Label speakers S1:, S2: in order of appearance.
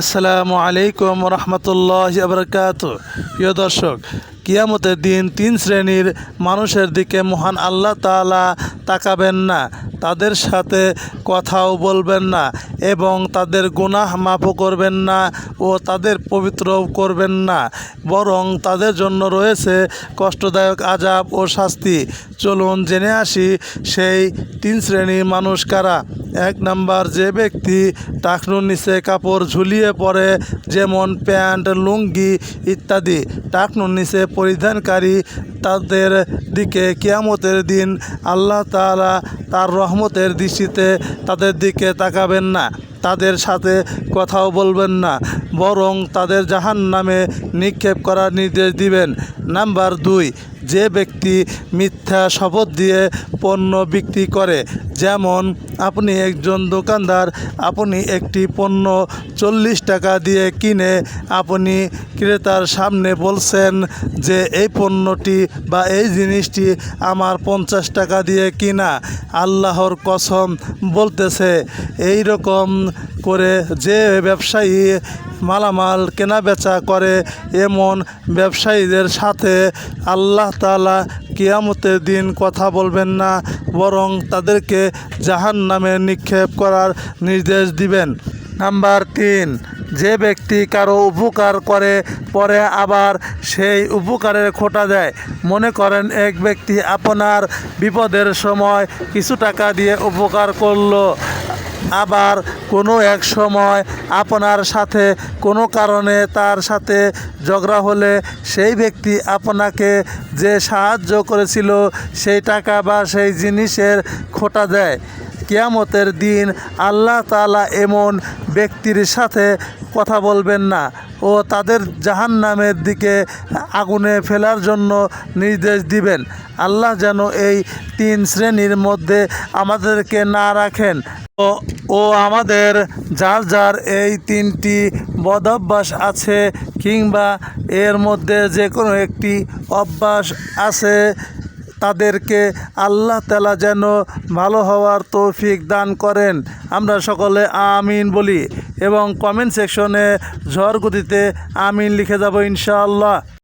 S1: আসসালামু আলাইকুম রহমতুল্লাহ আবরকাত। প্রিয় দর্শক, কিয়ামতের দিন তিন শ্রেণির মানুষের দিকে মহান আল্লাহ তালা তাকাবেন না, তাদের সাথে কথাও বলবেন না। এবং তাদের গুনাহ মাফও করবেন না ও তাদের পবিত্র করবেন না। বরং তাদের জন্য রয়েছে কষ্টদায়ক আজাব ও শাস্তি। চলুন জেনে আসি সেই তিন শ্রেণির মানুষ কারা? এক নাম্বার, যে ব্যক্তি টাকনুর নিচে কাপড় ঝুলিয়ে পড়ে যেমন প্যান্ট, লুঙ্গি ইত্যাদি টাকনুর নিচে পরিধানকারী, তাদের দিকে কিয়ামতের দিন আল্লাহ তাআলা তার রহমতের দৃষ্টিতে তাদের দিকে তাকাবেন না। তাদের সাথে কথাও বলবেন না, বরং তাদের জাহান নামে নিক্ষেপ করার নির্দেশ দিবেন। নাম্বার দুই যে ব্যক্তি মিথ্যা শপথ দিয়ে পণ্য বিক্রি করে, যেমন আপনি একজন দোকানদার, আপনি একটি পণ্য চল্লিশ টাকা দিয়ে কিনে, আপনি ক্রেতার সামনে বলছেন যে, এই পণ্যটি বা এই জিনিসটি আমার পঞ্চাশ টাকা দিয়ে কিনা। আল্লাহর কসম বলতেছে এই রকম করে যে ব্যবসায়ী মালামাল কেনা বেচা করে এমন ব্যবসায়ীদের সাথে আল্লাহ তাআলা কিয়ামতের দিন কথা বলবেন না, বরং তাদেরকে জাহান নামে নিক্ষেপ করার নির্দেশ দিবেন। নাম্বার তিন, যে ব্যক্তি কারও উপকার করে, পরে আবার সেই উপকারের খোটা দেয়। মনে করেন, এক ব্যক্তি আপনার বিপদের সময় কিছু টাকা দিয়ে উপকার করল। আবার কোনো এক সময় আপনার সাথে কোনো কারণে তার সাথে ঝগড়া হলে সেই ব্যক্তি আপনাকে যে সাহায্য করেছিল সেই টাকা বা সেই জিনিসের খোটা দেয়। কিয়ামতের দিন আল্লাহ তালা এমন ব্যক্তির সাথে কথা বলবেন না ও তাদের জাহান্নামের দিকে আগুনে ফেলার জন্য নির্দেশ দিবেন। আল্লাহ যেন এই তিন শ্রেণির মধ্যে আমাদেরকে না রাখেন। ও ও আমাদের যার যার এই তিনটি বদভ্যাস আছে কিংবা এর মধ্যে যে কোনো একটি অভ্যাস আছে, তাদেরকে আল্লাহ তালা যেন ভালো হওয়ার তৌফিক দান করেন। আমরা সকলে আমিন বলি এবং কমেন্ট সেকশনে ঝড় গতিতে আমিন লিখে যাব ইনশাআল্লাহ।